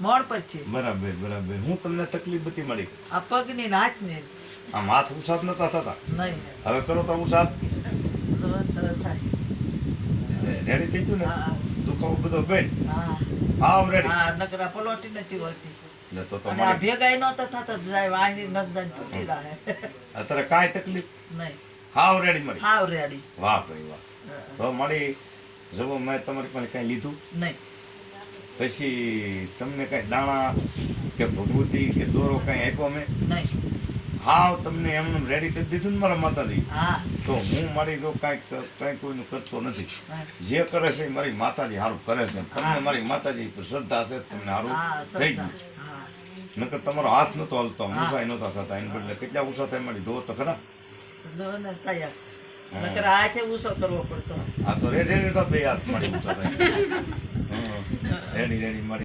મોણ પર છે. બરાબર બરાબર. હું તમને તકલીફ બધી મળી. આ પગની ને. હાથની આમ હાથ ઉસાબ નતા થતા? નહીં. હવે કરો તો થાય. રેડી થઈ ગયું ને? દુખાવો બધો બેન. હા. આવ રેડી હા નકરા પલોટી નથી વળતી. ને તો તો આ મળી ભેગાઈ નહોતા થતા જાય વાહી નસ જાય તૂટી રહે અત્યારે કાંઈ તકલીફ? નહીં. હાવ રેડી મળી. હાવ રેડી વાહ ભાઈ વાહ. તો મળી. જો મેં તમારી પાસે કઈ લીધું? નહીં. પછી તમને કાંઈ દાણા કે ભગવતી કે દોરો કાંઈ આપ્યો મેં? હાવ તમને એમને રેડી કરી દીધું ને મારા માતાજી. હા. તો હું મારી જો કાંઈક કાંઈ કોઈનું કરતો નથી. જે કરે છે એ મારી માતાજી સારું કરે છે. તમને મારી માતાજી પર શ્રદ્ધા છે તમને સારું થઈ ગયું. નકર તમારો હાથ નતો હલતો હા. નહોતા થતા એને બદલે કેટલા ઊંચા થાય મારી જો તો ખરા. નકર હાથે ઊંચો કરવો પડતો. આ તો રેડી રેડી બે હાથ મારી ઊંચા થાય. હં. રેડી રેડી મારી